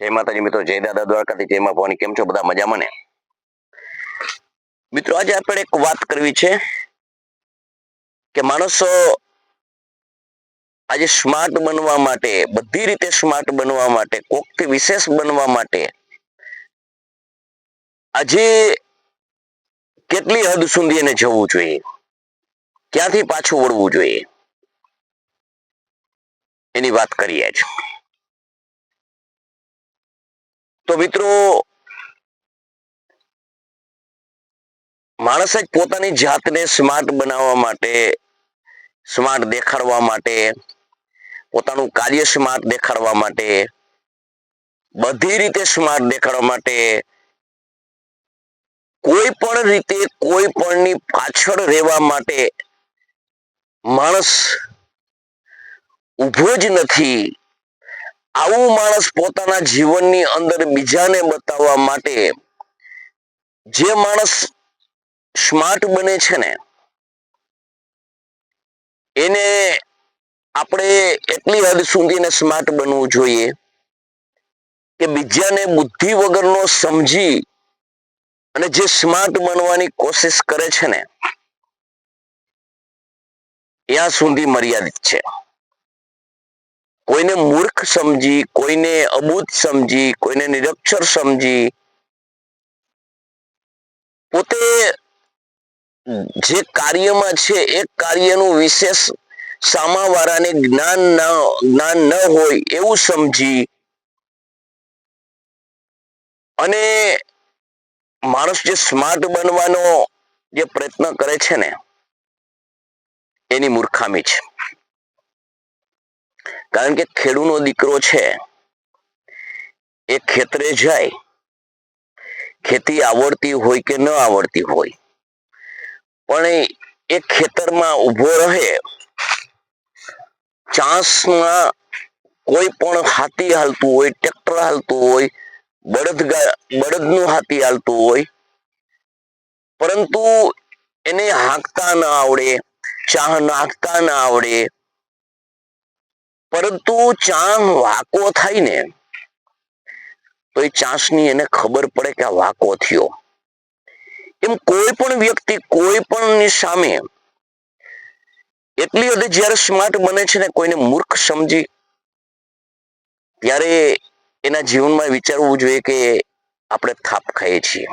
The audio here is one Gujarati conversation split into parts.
જય માતાજી મિત્રો, જય દાદા દ્વારકાથી, જય માં ભવાની. કેમ છો બધા? મજામાં ને? મિત્રો, આજે આપણે એક વાત કરવી છે કે માણસો આજે સ્માર્ટ બનવા માટે, બધી રીતે સ્માર્ટ બનવા માટે, કોકથી વિશેષ બનવા માટે, આજે કેટલી હદ સુધી એને જવું જોઈએ? ક્યાંથી પાછું વળવું જોઈએ? એની વાત કરીએ જ તો મિત્રો, માણસ જ પોતાની જાતને સ્માર્ટ બનાવવા માટે સ્માર્ટ દેખાડવા માટે, પોતાનું કાર્ય સ્માર્ટ દેખાડવા માટે, બધી રીતે સ્માર્ટ દેખાડવા માટે, કોઈ પણ રીતે કોઈ પણની પાછળ રહેવા માટે માણસ ઊભો જ નથી. આવું માણસ પોતાના જીવનની અંદર બીજાને બતાવવા માટે જે માણસ સ્માર્ટ બને છે ને, એને આપણે એટલી હદ સુધીને સ્માર્ટ બનવું જોઈએ કે બીજાને બુદ્ધિ વગરનો સમજી અને જે સ્માર્ટ બનવાની કોશિશ કરે છે ને, ત્યાં સુધી મર્યાદિત છે. કોઈને મૂર્ખ સમજી, કોઈને અબૂત સમજી, કોઈને નિરક્ષર સમજી. પોતે જે કાર્યમાં છે, એ કાર્યનું વિશેષ સામાવાળાને જ્ઞાન ના, જ્ઞાન ન હોય એવું સમજી. અને માણસ જે સ્માર્ટ બનવાનો જે પ્રયત્ન કરે છે ને, એની મૂર્ખામી છે. કારણ કે ખેડૂનો દીકરો છે, એ ખેતરે જાય, ખેતી આવડતી હોય કે ન આવડતી હોય, પણ એ ખેતરમાં ઊભો રહે, ચાંસમાં કોઈ પણ હાથી હાલતું હોય, ટ્રેક્ટર હાલતું હોય, બળદ બળદનું હાથી હાલતું હોય, પરંતુ એને હાંકતા ન આવડે, ચાહ નાખતા ન આવડે પરંતુ ચાંગ વાકો થાય ને, તો એ ચાંસની એને ખબર પડે કે આ વાકો થયો. એમ કોઈ પણ વ્યક્તિ કોઈ પણ સામે એટલી હદે જ્યારે સ્માર્ટ બને છે ને, કોઈને મૂર્ખ સમજી, ત્યારે એના જીવનમાં વિચારવું જોઈએ કે આપણે થાપ ખાઈએ છીએ.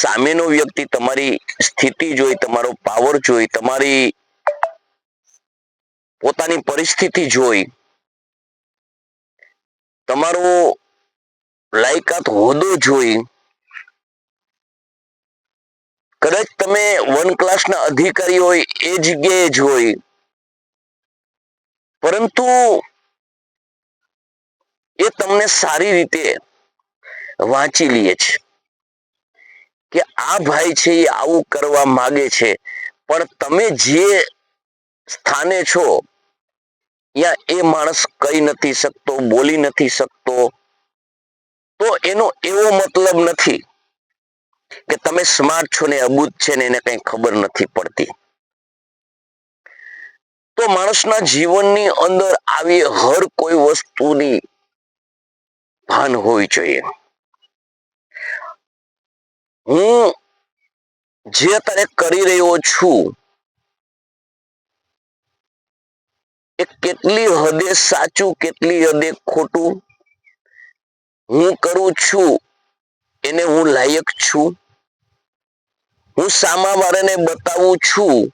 સામેનો વ્યક્તિ તમારી સ્થિતિ જોઈ, તમારો પાવર જોઈ, તમારી પોતાની પરિસ્થિતિ જોઈ. તમારો લાયકાત હોદો જોઈ. કદાચ તમે વન ક્લાસના અધિકારી હોય એ જગ્યાએ જોઈ. પરંતુ એ તમને સારી રીતે વાંચી લે છે કે આ ભાઈ છે એ આવું કરવા માગે છે. પણ તમે જે સ્થાને છો ત્યાં એ માણસ કહી નથી શકતો, બોલી નથી શકતો. તો એનો એવો મતલબ નથી કે તમે સ્માર્ટ છો ને અબૂત છે ને એને કઈ ખબર નથી પડતી. તો માણસના જીવનની અંદર આવી હર કોઈ વસ્તુની ભાન હોવી જોઈએ. હું જે અત્યારે કરી રહ્યો છું એ કેટલી હદે સાચું, કેટલી હદે ખોટું? હું કરું છું, એને હું લાયક છું? હું સામા વાળાને બતાવું છું?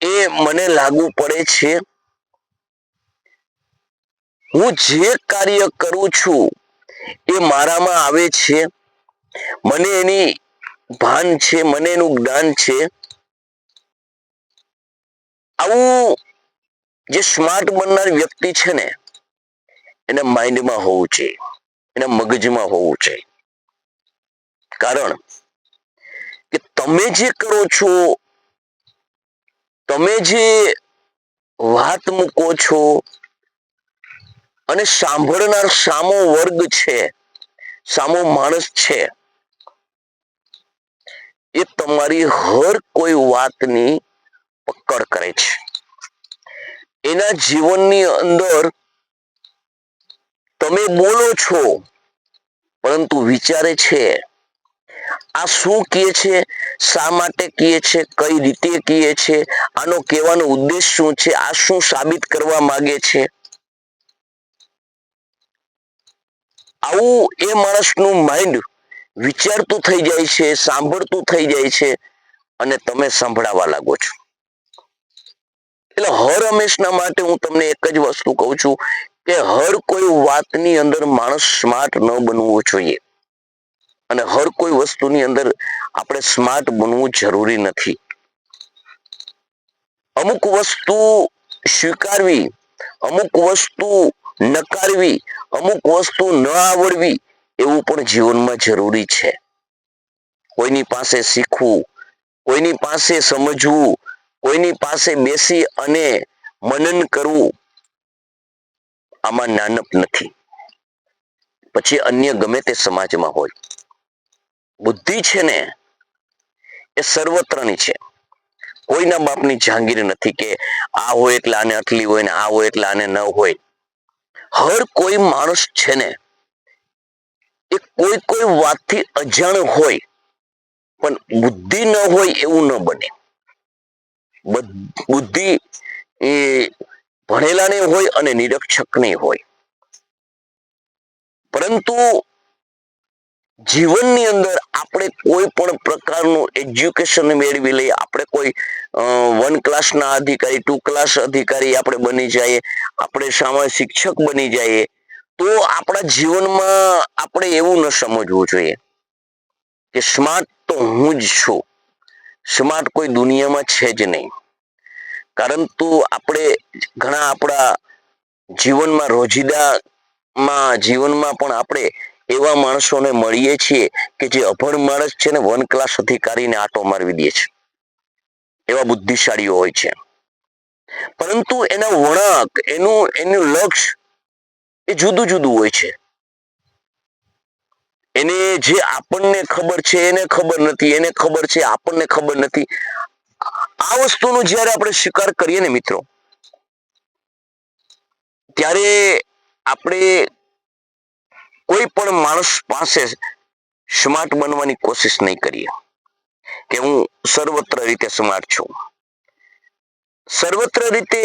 એ મને લાગુ પડે છે. હું જે કાર્ય કરું છું, એ મારામાં આવે છે. મને એની ભાન છે, મને એનું જ્ઞાન છે. આવું જે સ્માર્ટ બનનાર વ્યક્તિ છે ને, એના માઇન્ડમાં હોવું છે એના મગજમાં હોવું છે કારણ કે તમે જે કરો છો, તમે જે વાત મૂકો છો, અને સાંભળનાર સામો વર્ગ છે, સામો માણસ છે, એ તમારી હર કોઈ વાતની પકડ કરે છે. એના જીવનની અંદર તમે બોલો છો, પરંતુ વિચારે છે, આ શું કહે છે, શા માટે કહે છે, કઈ રીતે કહે છે, આનો કહેવાનો ઉદ્દેશ શું છે, આ શું સાબિત કરવા માંગે છે? આવું એ માણસનું માઇન્ડ વિચારતું થઈ જાય છે, સાંભળતું થઈ જાય છે, અને તમે સંભળાવા લાગો છો. એટલે હર હંમેશના માટે હું તમને એક જ વસ્તુ કહું છું કે હર કોઈ વાતની અંદર માણસ સ્માર્ટ ન બનવું જોઈએ. અને હર કોઈ વસ્તુની અંદર આપણે સ્માર્ટ બનવું જરૂરી નથી. અમુક વસ્તુ સ્વીકારવી, અમુક વસ્તુ નકારવી, અમુક વસ્તુ ન આવડવી એવું પણ જીવનમાં જરૂરી છે. કોઈની પાસે શીખવું, કોઈની પાસે સમજવું કોઈની પાસે બેસી અને મનન કરવું આમાં નાનપ નથી. પછી અન્ય ગમે તે સમાજમાં હોય. બુદ્ધિ છે ને, એ સર્વત્રની છે. કોઈના બાપની જહાંગીર નથી કે આ હોય એટલે આને આટલી હોય ને આ હોય એટલે આને ન હોય. હર કોઈ માણસ છે ને, એ કોઈ કોઈ વાતથી અજાણ હોય, પણ બુદ્ધિ ન હોય એવું ન બને. બુદ્ધિ એ ભણેલા ને હોય અને નિરક્ષક નહીં હોય. પરંતુ જીવનની અંદર આપણે કોઈ પણ પ્રકારનું એજ્યુકેશન મેળવી લઈએ, આપણે કોઈ વન ક્લાસના અધિકારી, ટુ ક્લાસ અધિકારી આપણે બની જઈએ, આપણે સામે શિક્ષક બની જઈએ, તો આપણા જીવનમાં આપણે એવું ન સમજવું જોઈએ કે સ્માર્ટ તો હું જ છું. સ્માર્ટ કોઈ દુનિયામાં છે જ નહીં. કારણ તો આપણે ઘણા આપણા જીવનમાં, રોજિદામાં જીવનમાં પણ આપણે એવા માણસોને મળીએ છીએ કે જે અભણ માણસ છે ને વન ક્લાસ અધિકારીને આટો મારવી દે છે. એવા બુદ્ધિશાળીઓ હોય છે. પરંતુ એના વળાંક, એનું એનું લક્ષ્ય એ જુદું જુદું હોય છે. એને જે આપણને ખબર છે, એને ખબર નથી, એને ખબર છે, આપણને ખબર નથી. આ વસ્તુનો જ્યારે આપણે સ્વીકાર કરીએ ને મિત્રો, ત્યારે આપણે કોઈ પણ માણસ પાસે સ્માર્ટ બનવાની કોશિશ નહીં કરીએ કે હું સર્વત્ર રીતે સ્માર્ટ છું. સર્વત્ર રીતે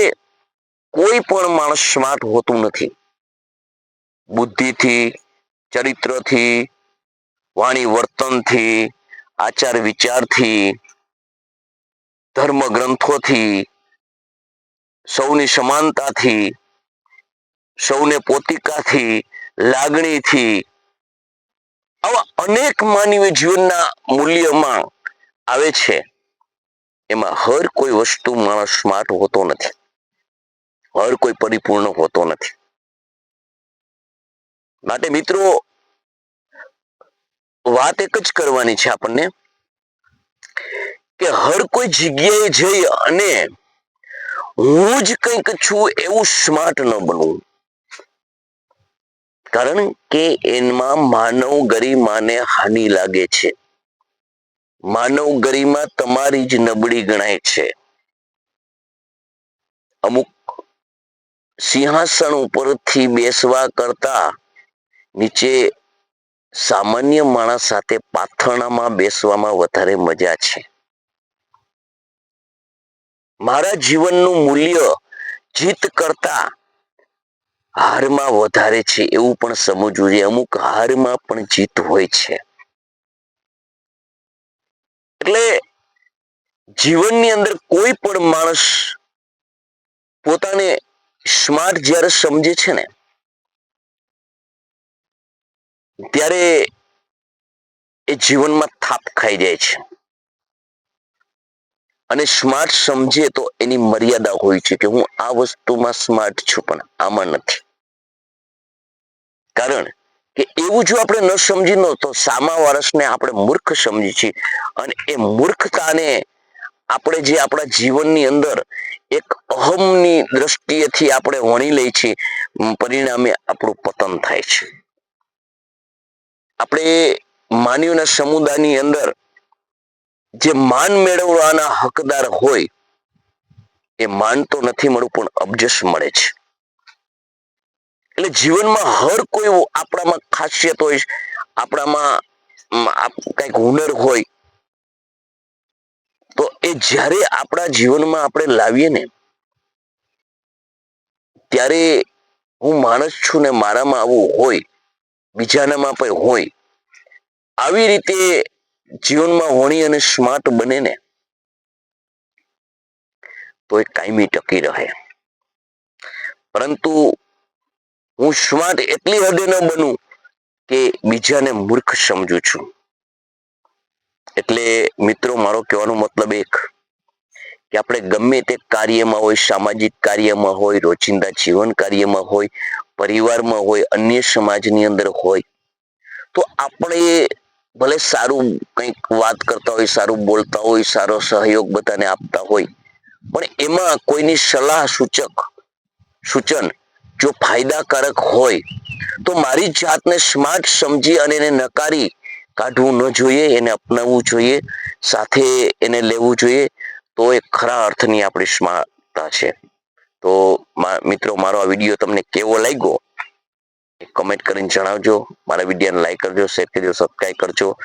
કોઈ પણ માણસ સ્માર્ટ હોતું નથી. બુદ્ધિથી, ચરિત્રથી વાણી વર્તનથી, આચાર વિચારથી ધર્મ ગ્રંથોથી સૌની સમાનતાથી, સૌને પોતિકાથી, લાગણીથી, આવા અનેક માનવીય જીવનના મૂલ્યમાં આવે છે. એમાં હર કોઈ વસ્તુ માણસ સ્માર્ટ હોતો નથી. હર કોઈ પરિપૂર્ણ હોતો નથી. માટે મિત્રો વાત એક જ કરવાની છે આપણને, કે હર કોઈ જગ્યાએ જઈ અને હું જ કંઈક છું એવું સ્માર્ટ ન બનવું. કારણ કે એમાં માનવ ગરિમાને હાનિ લાગે છે. માનવ ગરિમા તમારી જ નબળી ગણાય છે. અમુક સિંહાસન ઉપરથી બેસવા કરતા નીચે સામાન્ય માણસ સાથે પાથરણામાં બેસવામાં વધારે મજા છે. મારા જીવનનું મૂલ્ય જીત કરતા હારમાં વધારે છે એવું પણ સમજવું જોઈએ. અમુક હારમાં પણ જીત હોય છે. એટલે જીવનની અંદર કોઈ પણ માણસ પોતાને સ્માર્ટ જ્યારે સમજે છે ને ત્યારે એ જીવનમાં થાપ ખાઈ જાય છે. અને સ્માર્ટ સમજે તો એની મર્યાદા હોય છે કે હું આ વસ્તુમાં સ્માર્ટ છું, પણ આમાં નથી. કારણ કે એવું જો આપણે ન સમજી નો તો સામા વારસને આપણે મૂર્ખ સમજી છીએ. અને એ મૂર્ખતાને આપણે જે આપણા જીવનની અંદર એક અહમની દ્રષ્ટિએથી આપણે વણી લઈ છીએ, પરિણામે આપણું પતન થાય છે. આપણે માનવીના સમુદાયની અંદર જે માન મેળવવાના હકદાર હોય, એ માન તો નથી મળવું, પણ અબજસ મળે છે. એટલે જીવનમાં હર કોઈ આપણામાં ખાસિયત હોય, આપણામાં કંઈક હુનર હોય, તો એ જ્યારે આપણા જીવનમાં આપણે લાવીએ ને, ત્યારે હું માણસ છું ને મારામાં આવું હોય, બીજાનામાં પણ હોય આવી રીતે જીવનમાં હોણી અને સ્માર્ટ બને ને, તો એ કાયમી ટકી રહે. પરંતુ હું સ્માર્ટ એટલી હદે ન બનું કે બીજાને મૂર્ખ સમજુ છું. એટલે મિત્રો, મારો કહેવાનો મતલબ એક કે આપણે ગમે તે કાર્યમાં હોય, સામાજિક કાર્યમાં હોય, રોજિંદા જીવન કાર્યમાં હોય, પરિવારમાં હોય, અન્ય સમાજની અંદર હોય, તો આપણે ભલે સારું કંઈક વાત કરતા હોય, સારું બોલતા હોય, સારો સહયોગ બધાને આપતા હોય, પણ એમાં કોઈની સલાહ સૂચક, સૂચન જો ફાયદાકારક હોય, તો મારી જાતને સ્માર્ટ સમજી અને એને નકારી કાઢવું ન જોઈએ, એને અપનાવવું જોઈએ, સાથે એને લેવું જોઈએ, તો એ ખરા અર્થની આપણી સ્માર્ટતા છે. તો મિત્રો, મારો આ વીડિયો તમને કેવો લાગ્યો? કમેન્ટ કરીને જણાવજો. મારા વિડીયોને લાઈક કરજો શેર કરજો સબસ્ક્રાઈબ કરજો.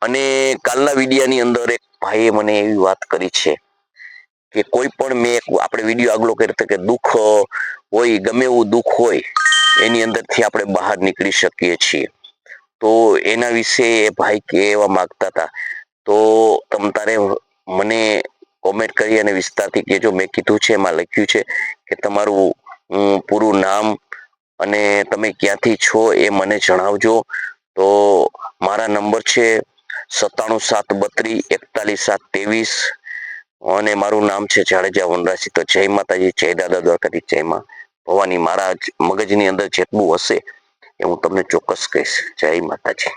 અને કાલના વિડીયાની અંદર એક ભાઈએ મને એવી વાત કરી છે કે કોઈ પણ મેં આપણે વીડિયો આગલો કર્યો કે દુઃખ હોય, ગમે એવું દુઃખ હોય, એની અંદરથી આપણે બહાર નીકળી શકીએ છીએ. તો એના વિશે એ ભાઈ કહેવા માગતા હતા. તો તમ તારે મને કોમેન્ટ કરી અને વિસ્તારથી કહેજો. મેં કીધું છે, એમાં લખ્યું છે કે તમારું પૂરું નામ અને તમે ક્યાંથી છો એ મને જણાવજો. તો મારા નંબર છે સત્તાણું સાત બત્રીસ એકતાલીસ સાત ત્રેવીસ અને મારું નામ છે જાડેજા વનરાજી તો જય માતાજી, જય દાદા દ્વારકાથી જય માં ભવાની મારા મગજની અંદર જેટલું હશે એ હું તમને ચોક્કસ કહીશ. જય માતાજી.